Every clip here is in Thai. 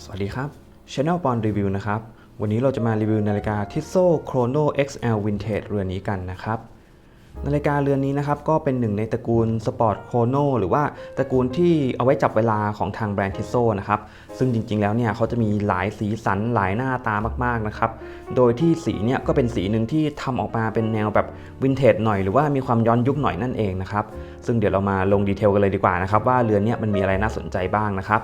สวัสดีครับ Channel ปอนรีวิวนะครับ วันนี้เราจะมารีวิวนาฬิกา Tissot Chrono XL Vintage เรือนนี้กันนะครับ นาฬิกาเรือนนี้นะครับ ก็เป็นหนึ่งในตระกูล Sport Chrono หรือว่าตระกูลที่เอาไว้จับเวลาของทางแบรนด์ Tissot นะครับ ซึ่งจริงๆ แล้วเนี่ยเขาจะมีหลายสีสันหลายหน้าตามากๆ นะครับ โดยที่สีเนี่ยก็เป็นสีหนึ่งที่ทำออกมาเป็นแนวแบบวินเทจหน่อยหรือว่ามีความย้อนยุคหน่อยนั่นเองนะครับ ซึ่งเดี๋ยวเรามาลงดีเทลกันเลยดีกว่านะครับว่าเรือนเนี้มันมีอะไรน่าสนใจบ้างนะครับ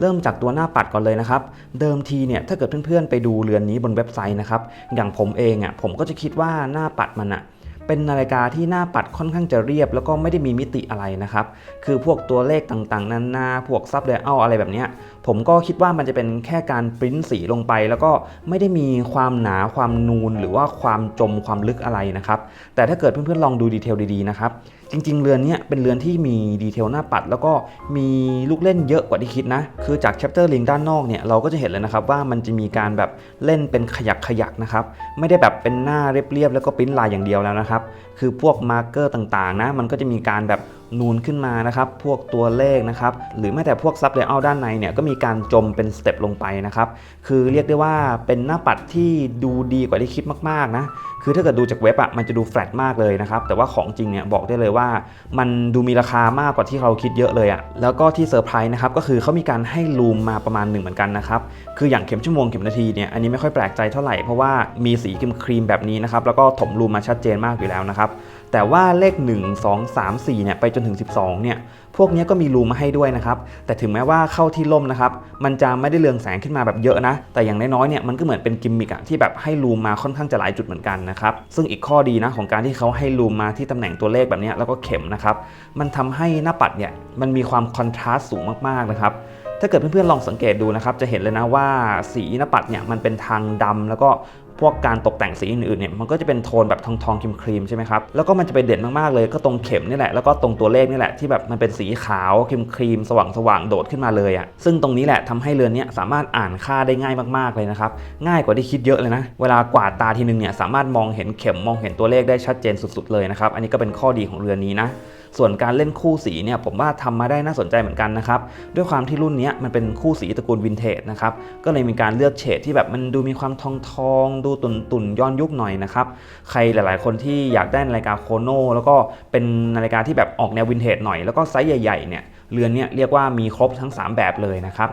เริ่มจากตัวหน้าปัดก่อนเลยนะครับ เดิมทีเนี่ยถ้าเกิดเพื่อนๆไปดูเรือนนี้บนเว็บไซต์นะครับ อย่างผมเองอะผมก็จะคิดว่าหน้าปัดมันอะเป็นนาฬิกาที่หน้าปัดค่อนข้างจะเรียบ แล้วก็ไม่ได้มีมิติอะไรนะครับ คือพวกตัวเลขต่างๆนานาพวกซับเดลอะไรแบบเนี้ย ผมก็คิดว่ามันจะเป็นแค่การปริ้นสีลงไป แล้วก็ไม่ได้มีความหนาความนูน หรือว่าความจมความลึกอะไรนะครับ แต่ถ้าเกิดเพื่อนๆลองดูดีเทลดีๆนะครับ จริงๆ เรือนนี้เป็นเรือนที่มีดีเทลหน้าปัด แล้วก็มีลูกเล่นเยอะกว่าที่คิดนะ คือจาก chapter link ด้านนอกเนี่ยเราก็จะเห็นเลยนะครับว่ามันจะมีการแบบเล่นเป็นขยักขยักนะครับ ไม่ได้แบบเป็นหน้าเรียบๆแล้วก็ปริ้นลายอย่างเดียวแล้วนะครับ คือพวกมาร์กเกอร์ต่างๆนะมันก็จะมีการแบบ นูนขึ้นมานะครับ พวกตัวเลขนะครับ หรือแม้แต่พวกซับเดลด้านในเนี่ยก็มีการจมเป็นสเต็ปลงไปนะครับ คือเรียกได้ว่าเป็นหน้าปัดที่ดูดีกว่าที่คิดมากๆนะ คือถ้าเกิดดูจากเว็บอะมันจะดูแฟลตมากเลยนะครับ แต่ว่าของจริงเนี่ยบอกได้เลยว่า มันดูมีราคามากกว่าที่เราคิดเยอะเลยอะแล้วก็ที่เซอร์ไพรส์นะครับ ก็คือเขามีการให้ลูมมาประมาณหนึ่งเหมือนกันนะครับ คืออย่างเข็มชั่วโมงเข็มนาทีเนี่ย อันนี้ไม่ค่อยแปลกใจเท่าไหร่ เพราะว่ามีสีครีมครีมแบบนี้นะครับ แล้วก็ถมลูมมาชัดเจนมากอยู่แล้วนะครับ แต่ว่าเลข 1 2 3 4เนี่ยไปจนถึง 12เนี่ยพวกนี้ก็มีรูมาให้ด้วยนะครับ แต่ถึงแม้ว่าเข้าที่ล่มนะครับ มันจะไม่ได้เรืองแสงขึ้นมาแบบเยอะนะ แต่อย่างน้อยๆเนี่ยมันก็เหมือนเป็นกิมมิกอะที่แบบให้รูมมาค่อนข้างจะหลายจุดเหมือนกันนะครับ ซึ่งอีกข้อดีนะของการที่เขาให้รูมมาที่ตำแหน่งตัวเลขแบบนี้แล้วก็เข็มนะครับ มันทำให้หน้าปัดเนี่ยมันมีความคอนทราสต์สูงมากๆนะครับถ้าเกิดเพื่อนๆลองสังเกตดูนะครับ จะเห็นเลยนะว่าสีหน้าปัดเนี่ยมันเป็นทางดำแล้วก็ พวกการตกแต่งสีอื่นๆเนี่ยมันก็จะเป็นโทนแบบทองทองครีมครีมใช่ไหมครับแล้วก็มันจะไปเด่นมากๆเลยก็ตรงเข็มนี่แหละแล้วก็ตรงตัวเลขนี่แหละที่แบบมันเป็นสีขาวครีมครีมสว่างสว่างโดดขึ้นมาเลยอะ่ะซึ่งตรงนี้แหละทำให้เรือนนี้สามารถอ่านค่าได้ง่ายมากๆเลยนะครับง่ายกว่าที่คิดเยอะเลยนะเวลากวาดตาทีนึงเนี่ยสามารถมองเห็นเข็มมองเห็นตัวเลขได้ชัดเจนสุด ๆเลยนะครับอันนี้ก็เป็นข้อดีของเรือนนี้นะ ส่วนการเล่นคู่สีเนี่ยผมว่าทำมาได้น่าสนใจเหมือนกันนะครับ ด้วยความที่รุ่นนี้มันเป็นคู่สีตระกูลวินเทจนะครับ ก็เลยมีการเลือกเฉดที่แบบมันดูมีความทองทองๆดูตุนตุนย้อนยุคหน่อยนะครับ ใครหลายๆ คนที่อยากได้นาฬิกาโคโนแล้วก็เป็นนาฬิกาที่แบบออกแนววินเทจหน่อยแล้วก็ไซส์ใหญ่ๆเนี่ยเรือนเนี้ยเรียกว่ามีครบทั้ง 3 แบบเลยนะครับ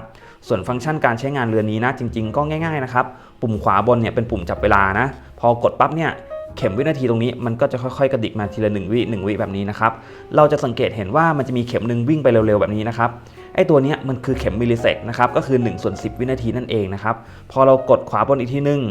ส่วนฟังก์ชันการใช้งานเรือนนี้นะจริง ๆ ก็ง่ายๆนะครับ ปุ่มขวาบนเนี่ยเป็นปุ่มจับเวลานะ พอกดปั๊บเนี่ย เข็มวินาทีตรงนี้มันก็จะค่อยๆ กระดิกมาทีละ1วิ1วิแบบนี้นะครับ เราจะสังเกตเห็นว่ามันจะมีเข็มหนึ่งวิ่งไปเร็วๆแบบนี้นะครับ ไอตัวนี้มันคือเข็มมิลลิเซกนะครับก็คือ1ส่วน10 วินาทีนั่นเองนะครับพอเรากดขวาบนอีกทีนึง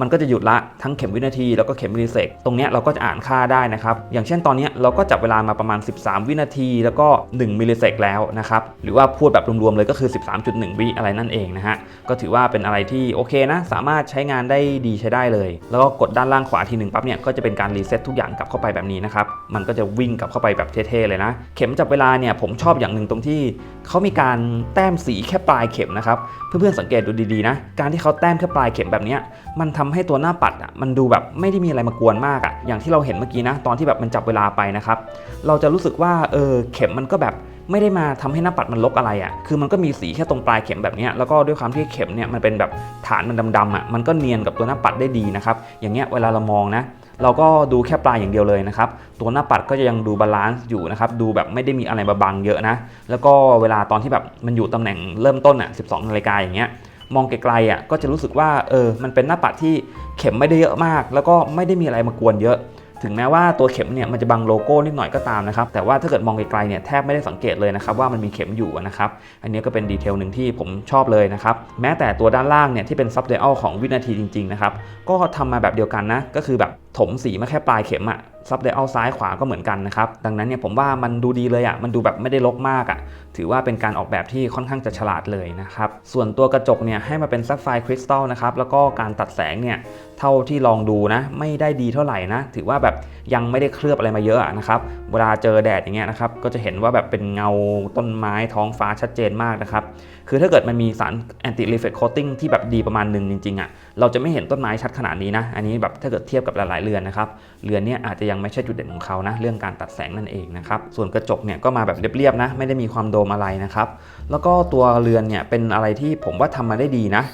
มันก็จะหยุดละทั้งเข็มวินาทีแล้วก็เข็มมิลลิเซกตรงนี้เราก็จะอ่านค่าได้นะครับอย่างเช่นตอนนี้เราก็จับเวลามาประมาณ 13 วินาที แล้วก็ 1 มิลลิเซกแล้วนะครับหรือว่าพูดแบบรวมๆเลยก็คือ 13.1 วิอะไรนั่นเองนะฮะก็ถือว่าเป็นอะไรที่โอเคนะสามารถใช้งานได้ดีใช้ได้เลย แล้วก็กดด้านล่างขวาทีหนึ่งปั๊บเนี่ยก็จะเป็นการรีเซ็ตทุกอย่างกลับเข้าไปแบบนี้นะครับมันก็จะวิ่งกลับเข้าไปแบบเท่ๆเลยนะ เข็มจับเวลาเนี่ยผมชอบอย่างหนึ่งตรงที่เขามีการแต้มสีแค่ปลายเข็มนะครับเพื่อนๆสังเกตดูดีๆนะการที่เขาแต้มแค่ปลายเข็มแบบนี้มันทำให้ตัวหน้าปัดอะมันดูแบบไม่ได้มีอะไรมากวนมากอะอย่างที่เราเห็นเมื่อกี้นะตอนที่แบบมันจับเวลาไปนะครับเราจะรู้สึกว่าเออเข็มมันก็แบบไม่ได้มาทำให้หน้าปัดมันลกอะไรอะ่ะ คือมันก็มีสีแค่ตรงปลายเข็มแบบนี้ แล้วก็ด้วยความที่เข็มเนี่ยมันเป็นแบบฐานมันดำๆอะ มันก็เนียนกับตัวหน้าปัดได้ดีนะครับ อย่างเงี้ยเวลาเรามองนะ เราก็ดูแค่ปลายอย่างเดียวเลยนะครับตัวหน้าปัดก็จะยังดูบาลานซ์อยู่นะครับดูแบบไม่ได้มีอะไรมาบังเยอะนะแล้วก็เวลาตอนที่แบบมันอยู่ตำแหน่งเริ่มต้นอะ12นาฬิกาอย่างเงี้ยมองไกลๆอะก็จะรู้สึกว่าเออมันเป็นหน้าปัดที่เข็มไม่ได้เยอะมาก แล้วก็ไม่ได้มีอะไรมากวนเยอะ ถึงแม้ว่าตัวเข็มเนี่ยมันจะบังโลโก้นิดหน่อยก็ตามนะครับแต่ว่าถ้าเกิดมองไกลๆเนี่ยแทบไม่ได้สังเกตเลยนะครับว่ามันมีเข็มอยู่นะครับอันนี้ก็เป็นดีเทลหนึ่งที่ผมชอบเลยนะครับแม้แต่ตัวด้านล่างเนี่ยที่เป็นซับเดลของวินาทีจริงๆนะครับก็ทำมาแบบเดียวกันนะก็คือแบบถมสีมาแค่ปลายเข็มอะซับเดลซ้ายขวาก็เหมือนกันนะครับ ดังนั้นเนี่ยผมว่ามันดูดีเลยอะมันดูแบบไม่ได้ลกมากอะถือว่าเป็นการออกแบบที่ค่อนข้างจะฉลาดเลยนะครับ ส่วนตัวกระจกเนี่ยให้มาเป็นซัฟไฟคริสตัลนะครับ แล้วก็การตัดแสงเนี่ยเท่าที่ลองดูนะ ไม่ได้ดีเท่าไหร่นะ ถือว่าแบบยังไม่ได้เคลือบอะไรมาเยอะนะครับ เวลาเจอแดดอย่างเงี้ยนะครับ ก็จะเห็นว่าแบบเป็นเงาต้นไม้ท้องฟ้าชัดเจนมากนะครับ คือถ้าเกิดมันมีสาร anti reflect coating ที่แบบดีประมาณหนึ่งจริงๆอะ เราจะไม่เห็นต้นไม้ชัดขนาดนี้นะ อันนี้แบบถ้าเกิดเทียบกับหลายๆเรือนนะครับเรือนเนี้ยอาจจะยังไม่ใช่จุดเด่นของเขานะเรื่องการตัดแสงนั่นเองนะครับส่วนกระจกเนี่ยก็มาแบบเรียบๆนะไม่ได้มีความโดมอะไรนะครับแล้วก็ตัวเรือนเนี่ยเป็นอะไรที่ผมว่าทำมาได้ดีนะ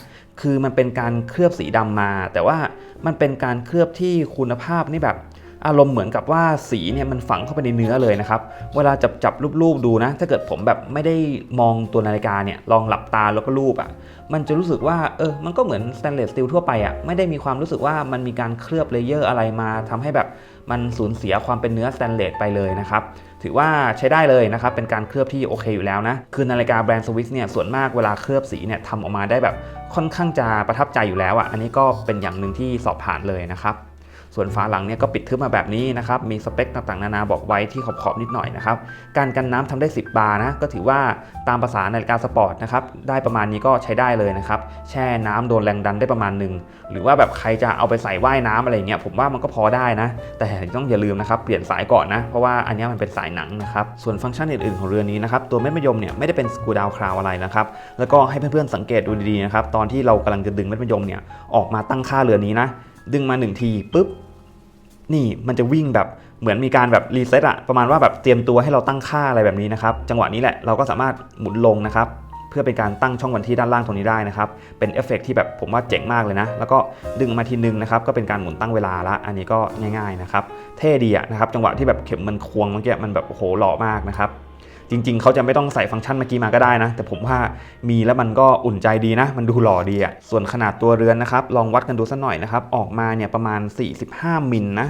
คือมันเป็นการเคลือบสีดำมา แต่ว่ามันเป็นการเคลือบที่คุณภาพนี่แบบ อารมณ์เหมือนกับว่าสีเนี่ยมันฝังเข้าไปในเนื้อเลยนะครับ เวลาจับจับรูปๆดูนะ ถ้าเกิดผมแบบไม่ได้มองตัวนาฬิกาเนี่ย ลองหลับตาแล้วก็รูปอะ่ะ มันจะรู้สึกว่า เออ มันก็เหมือนสแตนเลสสตีลทั่วไปอะ่ะ ไม่ได้มีความรู้สึกว่ามันมีการเคลือบเลเยอร์อะไรมาทำให้แบบมันสูญเสียความเป็นเนื้อสแตนเลสไปเลยนะครับ ถือว่าใช้ได้เลยนะครับ เป็นการเคลือบที่โอเคอยู่แล้วนะ คือนาฬิกาแบรนด์สวิสเนี่ย ส่วนมากเวลาเคลือบสีเนี่ยทำออกมาได้แบบค่อนข้างจะประทับใจอยู่แล้วอะ่ะ อันนี้ก็เป็นอย่างหนึ่งที่สอบผ่านเลยนะครับ ส่วนฝาหลังเนี่ยก็ปิดทึบมาแบบนี้นะครับ มีสเปคต่างๆ นานาบอกไว้ที่ขอบๆนิดหน่อยนะครับ การกันน้ำทำได้ 10 บาร์นะ ก็ถือว่าตามภาษานาฬิกาสปอร์ตนะครับ ได้ประมาณนี้ก็ใช้ได้เลยนะครับ แช่น้ำโดนแรงดันได้ประมาณหนึ่ง หรือว่าแบบใครจะเอาไปใส่ว่ายน้ำอะไรเงี้ย ผมว่ามันก็พอได้นะ แต่ต้องอย่าลืมนะครับ เปลี่ยนสายก่อนนะ เพราะว่าอันนี้มันเป็นสายหนังนะครับ ส่วนฟังก์ชันอื่นๆของเรือนี้นะครับ ตัวเม็ดมะยมเนี่ยไม่ได้เป็นสกูดาวคราวอะไรนะครับ แล้วก็ให้เพื่อนๆสังเกตดูดีๆนะครับ ตอนที่เรากำลังจะดึงเม็ดมะยมเนี่ยออกมาตั้งค่าเรือนี้นะดึงมาหนึ่งทีปุ๊บ นี่มันจะวิ่งแบบเหมือนมีการแบบรีเซ็ตอะประมาณว่าแบบเตรียมตัวให้เราตั้งค่าอะไรแบบนี้นะครับจังหวะนี้แหละเราก็สามารถหมุนลงนะครับเพื่อเป็นการตั้งช่องวันที่ด้านล่างตรงนี้ได้นะครับเป็นเอฟเฟกต์ที่แบบผมว่าเจ๋งมากเลยนะ แล้วก็ดึงมาทีนึงนะครับก็เป็นการหมุนตั้งเวลาละอันนี้ก็ง่ายๆนะครับเท่ดีอะนะครับจังหวะที่แบบเข็มมันควงเมื่อกี้มันแบบโอ้โหหล่อมากนะครับ จริง ๆ เขาจะไม่ต้องใส่ฟังก์ชันเมื่อกี้มาก็ได้นะ แต่ผมว่ามีแล้วมันก็อุ่นใจดีนะ มันดูหล่อดีอะส่วนขนาดตัวเรือนนะครับ ลองวัดกันดูสักหน่อยนะครับ ออกมาเนี่ยประมาณ 45 มิลนะ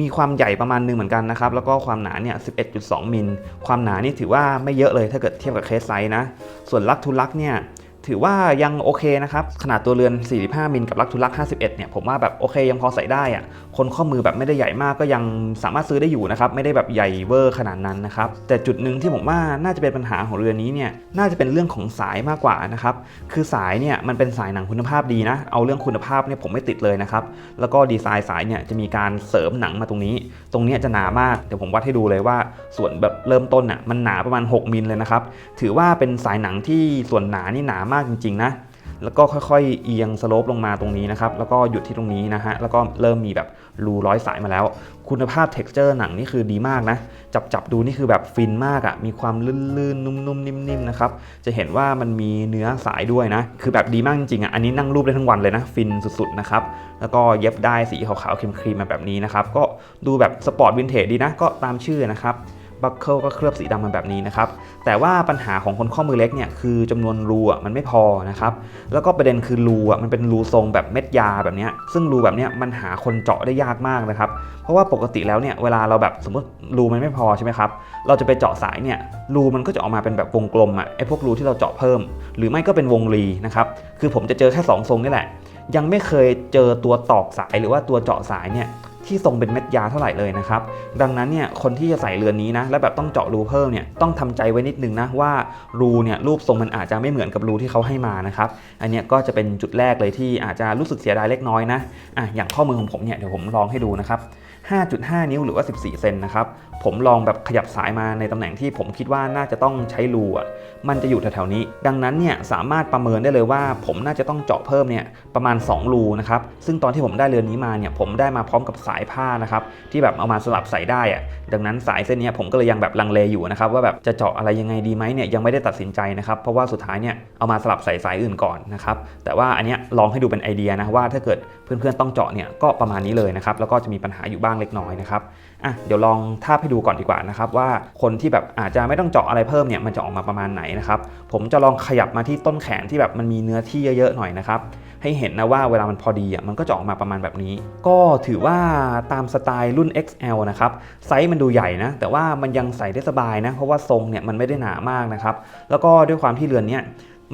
มีความใหญ่ประมาณหนึงเหมือนกันนะครับ แล้วก็ความหนาเนี่ย 11.2 มิล ความหนานี่ถือว่าไม่เยอะเลยถ้าเกิดเทียบกับเคสไซส์นะ ส่วนลักทุลักเนี่ย ถือว่ายังโอเคนะครับ ขนาดตัวเรือน 45 มิลกับลักทูลัก 51 เนี่ย ผมว่าแบบโอเคยังพอใส่ได้อะคนข้อมือแบบไม่ได้ใหญ่มากก็ยังสามารถซื้อได้อยู่นะครับ ไม่ได้แบบใหญ่เวอร์ขนาดนั้นนะครับ แต่จุดหนึ่งที่ผมว่าน่าจะเป็นปัญหาของเรือนนี้เนี่ย น่าจะเป็นเรื่องของสายมากกว่านะครับ คือสายเนี่ยมันเป็นสายหนังคุณภาพดีนะ เอาเรื่องคุณภาพเนี่ยผมไม่ติดเลยนะครับ แล้วก็ดีไซน์สายเนี่ยจะมีการเสริมหนังมาตรงนี้ ตรงนี้จะหนามาก เดี๋ยวผมวัดให้ดูเลยว่าส่วนแบบเริ่มต้นอะมันหนาประมาณ 6 มิลเลยนะครับ ถือว่าเป็นสายหนังที่ส่วนหนานี่หนามากจริง ๆ นะ แล้วก็ค่อยๆ เอียงสโลปลงมาตรงนี้นะครับ แล้วก็หยุดที่ตรงนี้นะฮะ แล้วก็เริ่มมีแบบรูร้อยสายมาแล้ว คุณภาพ t e x t อร์หนังนี่คือดีมากนะ จับจับดูนี่คือแบบฟินมากอะ่ะ มีความลื่นๆ นุ่มๆ นิ่มๆ นะครับ จะเห็นว่ามันมีเนื้อสายด้วยนะ คือแบบดีมากจริงๆอะ อันนี้นั่งรูปได้ทั้งวันเลยนะ ฟินสุดๆ นะครับ แล้วก็เย็บได้สีขาวๆครีมๆ มาแบบนี้นะครับ ก็ดูแบบสปอร์ตวินเทจดีนะ ก็ตามชื่อนะครับ บัคเกิลก็เคลือบสีดำมาแบบนี้นะครับ แต่ว่าปัญหาของคนข้อมือเล็กเนี่ยคือจำนวนรูอะมันไม่พอนะครับ แล้วก็ประเด็นคือรูอะมันเป็นรูทรงแบบเม็ดยาแบบนี้ซึ่งรูแบบนี้มันหาคนเจาะได้ยากมากนะครับ เพราะว่าปกติแล้วเนี่ยเวลาเราแบบสมมติรูมันไม่พอใช่ไหมครับ เราจะไปเจาะสายเนี่ยรูมันก็จะออกมาเป็นแบบวงกลมอะไอ้พวกรูที่เราเจาะเพิ่ม หรือไม่ก็เป็นวงรีนะครับคือผมจะเจอแค่สองทรงนี่แหละยังไม่เคยเจอตัวตอกสายหรือว่าตัวเจาะสายเนี่ย ที่ทรงเป็นเม็ดยาเท่าไหร่เลยนะครับ ดังนั้นเนี่ยคนที่จะใส่เรือนนี้นะและแบบต้องเจาะรูเพิ่มเนี่ยต้องทำใจไว้นิดนึงนะว่ารูเนี่ยรูปทรงมันอาจจะไม่เหมือนกับรูที่เขาให้มานะครับอันนี้ก็จะเป็นจุดแรกเลยที่อาจจะรู้สึกเสียดายเล็กน้อยนะอะอย่างข้อมือของผมเนี่ยเดี๋ยวผมลองให้ดูนะครับ 5.5 นิ้วหรือว่า 14 เซนนะครับ ผมลองแบบขยับสายมาในตำแหน่งที่ผมคิดว่าน่าจะต้องใช้รูมันจะอยู่แถวๆนี้ ดังนั้นเนี่ยสามารถประเมินได้เลยว่า ผมน่าจะต้องเจาะเพิ่มเนี่ยประมาณ 2 รูนะครับ ซึ่งตอนที่ผมได้เรือนนี้มาเนี่ยผมได้มาพร้อมกับสายผ้านะครับที่แบบเอามาสลับใส่ได้อะดังนั้นสายเส้นนี้ผมก็เลยยังแบบลังเลอยู่นะครับว่าแบบจะเจาะอะไรยังไงดีไหมเนี่ยยังไม่ได้ตัดสินใจนะครับเพราะว่าสุดท้ายเนี่ยเอามาสลับใส่สายอื่นก่อนนะครับแต่ว่าอันเนี้ยลองให้ดูเป็นไอเดียนะว่าถ้าเกิดเพื่อนๆต้องเจาะเนี่ยก็ประมาณนี้เลยนะครับแล้วก็จะมีปัญหาอยู่บ้างเล็กน้อยนะครับอะเดี๋ยวลองทาบให้ดูก่อนดีกว่านะครับว่าคนที่แบบอาจจะไม่ต้องเจาะอะไรเพิ่มเนี่ยมันจะออกมาประมาณไหนนะครับผมจะลองขยับมาที่ต้นแขนที่แบบมันมีเนื้อที่เยอะๆหน่อยนะครับให้เห็นนะว่าเวลามันพอดีอะมันก็จะออกมาประมาณแบบนี้ ก็ถือว่าตามสไตล์รุ่น XL นะครับไซส์มันดูใหญ่นะแต่ว่ามันยังใส่ได้สบายนะเพราะว่าทรงเนี่ยมันไม่ได้หนามากนะครับแล้วก็ด้วยความที่เรือนเนี้ย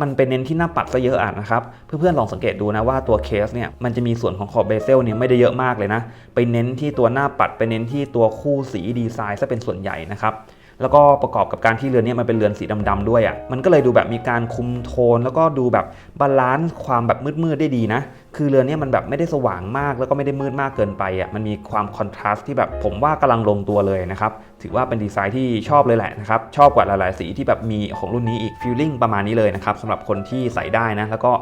มันเป็นเน้นที่หน้าปัดซะเยอะอะนะครับเพื่อนๆลองสังเกตดูนะว่าตัวเคสเนี่ยมันจะมีส่วนของขอบเบเซลเนี่ยไม่ได้เยอะมากเลยนะไปเน้นที่ตัวหน้าปัดไปเน้นที่ตัวคู่สีดีไซน์ซะเป็นส่วนใหญ่นะครับ แล้วก็ประกอบกับการที่เรือนนี้มันเป็นเรือนสีดำๆด้วยอะ่ะมันก็เลยดูแบบมีการคุมโทน แล้วก็ดูแบบบาลานซ์ความแบบมืดๆได้ดีนะ คือเรือนนี้มันแบบไม่ได้สว่างมากแล้วก็ไม่ได้มืดมากเกินไปอะ่ะมันมีความคอนทราสต์ที่แบบผมว่ากำลังลงตัวเลยนะครับถือว่าเป็นดีไซน์ที่ชอบเลยแหละนะครับชอบกว่าหลายๆสีที่แบบมีของรุ่นนี้อีกฟีลลิ่งประมาณนี้เลยนะครับสำหรับคนที่ใส่ได้นะแล้วก็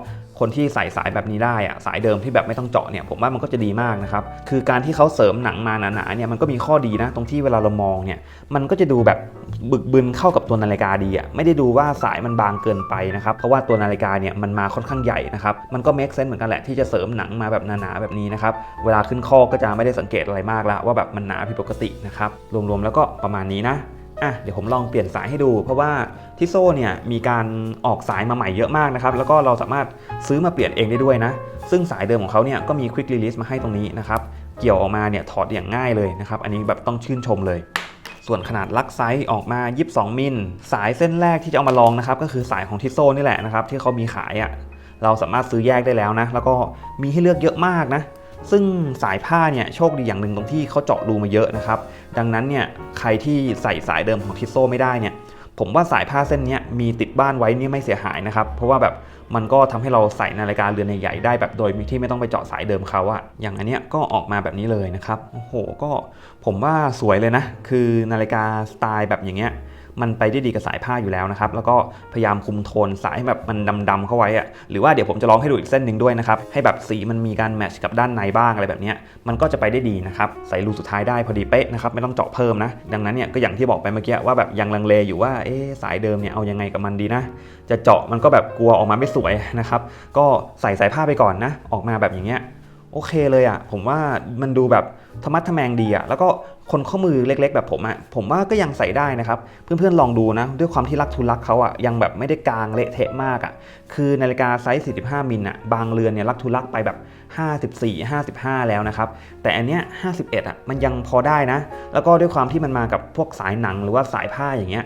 คนที่ใส่สายแบบนี้ได้อะสายเดิมที่แบบไม่ต้องเจาะเนี่ยผมว่ามันก็จะดีมากนะครับคือการที่เขาเสริมหนังมาหนาๆเนี่ยมันก็มีข้อดีนะตรงที่เวลาเรามองเนี่ยมันก็จะดูแบบบึกบึนเข้ากับตัวนาฬิกาดีอะไม่ได้ดูว่าสายมันบางเกินไปนะครับเพราะว่าตัวนาฬิกาเนี่ยมันมาค่อนข้างใหญ่นะครับมันก็ make sense เหมือนกันแหละที่จะเสริมหนังมาแบบหนาๆแบบนี้นะครับเวลาขึ้นข้อก็จะไม่ได้สังเกตอะไรมากล้วว่าแบบมันหนาผิดปกตินะครับรวมๆแล้วก็ประมาณนี้นะ อะเดี๋ยวผมลองเปลี่ยนสายให้ดู เพราะว่าที่โซ่เนี่ยมีการออกสายมาใหม่เยอะมากนะครับ แล้วก็เราสามารถซื้อมาเปลี่ยนเองได้ด้วยนะ ซึ่งสายเดิมของเขาเนี่ยก็มี Quick Release มาให้ตรงนี้นะครับ เกี่ยวออกมาเนี่ยถอดอย่างง่ายเลยนะครับ อันนี้แบบต้องชื่นชมเลย ส่วนขนาดลักไซส์ออกมา 22 มิล สายเส้นแรกที่จะเอามาลองนะครับ ก็คือสายของทิโซ่นี่แหละนะครับที่เขามีขายอะ่ะเราสามารถซื้อแยกได้แล้วนะ แล้วก็มีให้เลือกเยอะมากนะ ซึ่งสายผ้าเนี่ยโชคดีอย่างหนึ่งตรงที่เขาเจาะรูมาเยอะนะครับ ดังนั้นเนี่ยใครที่ใส่สายเดิมของทิโซ่ไม่ได้เนี่ยผมว่าสายผ้าเส้นนี้มีติดบ้านไว้นี่ไม่เสียหายนะครับ เพราะว่าแบบมันก็ทำให้เราใส่นาฬิกาเรือนใหญ่ๆได้แบบโดยที่ไม่ต้องไปเจาะสายเดิมเขาอะอย่างอันเนี้ยก็ออกมาแบบนี้เลยนะครับโอ้โหก็ผมว่าสวยเลยนะ คือนาฬิกาสไตล์แบบอย่างเงี้ย มันไปได้ดีกับสายผ้าอยู่แล้วนะครับ แล้วก็พยายามคุมโทนสายให้แบบมันดำๆเข้าไว้อะหรือว่าเดี๋ยวผมจะลองให้ดูอีกเส้นหนึ่งด้วยนะครับ ให้แบบสีมันมีการแมทช์กับด้านในบ้างอะไรแบบนี้มันก็จะไปได้ดีนะครับใส่รูสุดท้ายได้พอดีเป๊ะนะครับไม่ต้องเจาะเพิ่มนะ ดังนั้นเนี่ยก็อย่างที่บอกไปเมื่อกี้ว่าแบบยังลังเลอยู่ว่าเอ๊สายเดิมเนี่ยเอายังไงกับมันดีนะ จะเจาะมันก็แบบกลัวออกมาไม่สวยนะครับก็ใส่สายผ้าไปก่อนนะ ออกมาแบบอย่างเงี้ย โอเคเลยอะ่ะผมว่ามันดูแบบธรรมัดทแมงดีอะ่ะแล้วก็คนข้อมือเล็ก ๆ แบบผมอะ่ะผมว่าก็ยังใส่ได้นะครับ เพื่อนๆลองดูนะ ด้วยความที่รักทุนรักเขาอะ่ะยังแบบไม่ได้กลางเละเทะมากอะ่ะคือนาฬิกาไซส์ 45 มิลอะบางเรือนเนี่ยรักทุนรักไปแบบ54 55 แล้วนะครับ แต่อันเนี้ย51อะมันยังพอได้นะ แล้วก็ด้วยความที่มันมากับพวกสายหนังหรือว่าสายผ้าอย่างเงี้ย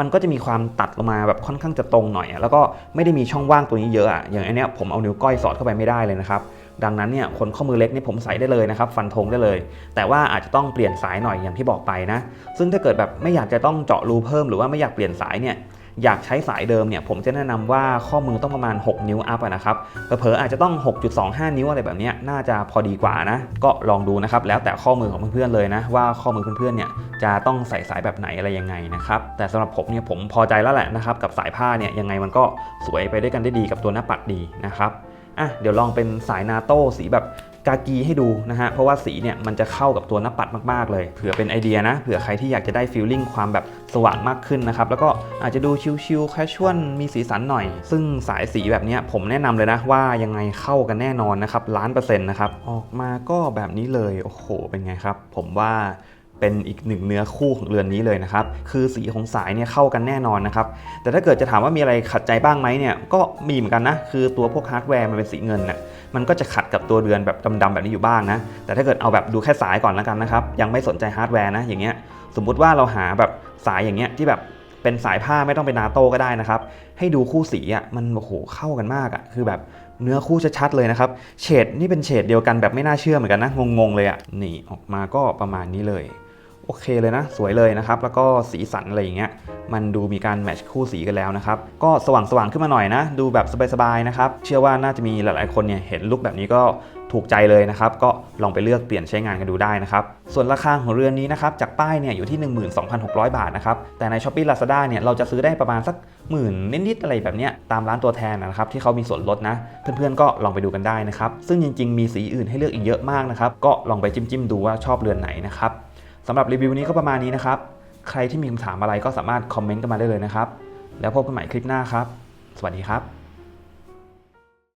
มันก็จะมีความตัดลงมาแบบค่อนข้างจะตรงหน่อยอะแล้วก็ไม่ได้มีช่องว่างตัวนี้เยอะอะอย่างอันเนี้ยผมเอานิ้วก้อยสอดเข้าไปไม่ได้เลยนะครับ ดังนั้นเนี่ยคนข้อมือเล็กนี่ผมใส่ได้เลยนะครับฟันธงได้เลย แต่ว่าอาจจะต้องเปลี่ยนสายหน่อยอย่างที่บอกไปนะ ซึ่งถ้าเกิดแบบไม่อยากจะต้องเจาะรูเพิ่มหรือว่าไม่อยากเปลี่ยนสายเนี่ยอยากใช้สายเดิมเนี่ยผมจะแนะนำว่าข้อมือต้องประมาณ 6 นิ้วอัพนะครับเผลอๆอาจจะต้อง 6.25 นิ้วอะไรแบบนี้น่าจะพอดีกว่านะ ก็ลองดูนะครับ แล้วแต่ข้อมือของเพื่อนๆเลยนะ ว่าข้อมือเพื่อนๆเนี่ยจะต้องใส่สายแบบไหนอะไรยังไงนะครับ แต่สำหรับผมเนี่ยผมพอใจแล้วแหละนะครับ กับสายผ้าเนี่ยยังไงมันก็สวยไปด้วยกันได้ดีกับตัวหน้าปัดดีนะครับ อะเดี๋ยวลองเป็นสายนาโต้สีแบบกากีให้ดูนะฮะ เพราะว่าสีเนี่ยมันจะเข้ากับตัวหน้าปัดมากๆเลยเผื่อเป็นไอเดียนะเผื่อใครที่อยากจะได้ฟีลลิ่งความแบบสว่างมากขึ้นนะครับ แล้วก็อาจจะดูชิลๆแคชชวลมีสีสันหน่อย ซึ่งสายสีแบบนี้ผมแนะนำเลยนะว่ายังไงเข้ากันแน่นอนนะครับล้านเปอร์เซ็นต์นะครับ ออกมาก็แบบนี้เลย โอ้โห เป็นไงครับ ผมว่า เป็นอีกหนึ่งเนื้อคู่ของเรือนนี้เลยนะครับ คือสีของสายเนี่ยเข้ากันแน่นอนนะครับ แต่ถ้าเกิดจะถามว่ามีอะไรขัดใจบ้างไหมเนี่ย ก็มีเหมือนกันนะ คือตัวพวกฮาร์ดแวร์มันเป็นสีเงินน่ะ มันก็จะขัดกับตัวเรือนแบบดำๆแบบนี้อยู่บ้างนะ แต่ถ้าเกิดเอาแบบดูแค่สายก่อนแล้วกันนะครับ ยังไม่สนใจฮาร์ดแวร์นะ อย่างเงี้ย สมมุติว่าเราหาแบบสายอย่างเงี้ยที่แบบเป็นสายผ้าไม่ต้องเป็นนาโต้ก็ได้นะครับ ให้ดูคู่สีอะมันโอ้โหเข้ากันมากอะ คือแบบเนื้อคู่ชัดๆเลยนะครับ เฉดนี่เป็นเฉดเดียวกันแบบไม่น่าเชื่อเหมือนกันนะ งงๆเลยอะ นี่ออกมาก็ประมาณนี้เลย โอเคเลยนะ สวยเลยนะครับ แล้วก็สีสันอะไรอย่างเงี้ยมันดูมีการแมทช์คู่สีกันแล้วนะครับ ก็สว่างสว่างขึ้นมาหน่อยนะ ดูแบบสบายๆนะครับ เชื่อว่าน่าจะมีหลายๆคนเนี่ยเห็นลุคแบบนี้ก็ถูกใจเลยนะครับ ก็ลองไปเลือกเปลี่ยนใช้งานกันดูได้นะครับ ส่วนราคาของเรือนนี้นะครับ จากป้ายเนี่ยอยู่ที่ 12,600 บาทนะครับ แต่ใน s h อ p e e Lazada เนี่ยเราจะซื้อได้ประมาณสักหมื่นนิดๆอะไรแบบเนี้ยตามร้านตัวแทนนะครับที่เขามีส่วนลดนะ เพื่อนๆก็ลองไปดูกันได้นะครับ ซึ่งจริงๆ มีสีอื่นให้เลือกอีกเยอะมากนะครับ ก็ลองไปจิ้มๆดูว่าชอบเรือนไหนนะครับ สำหรับรีวิวนี้ก็ประมาณนี้นะครับ ใครที่มีคำถามอะไรก็สามารถคอมเมนต์กันมาได้เลยนะครับ แล้วพบกันใหม่คลิปหน้าครับ สวัสดีครับ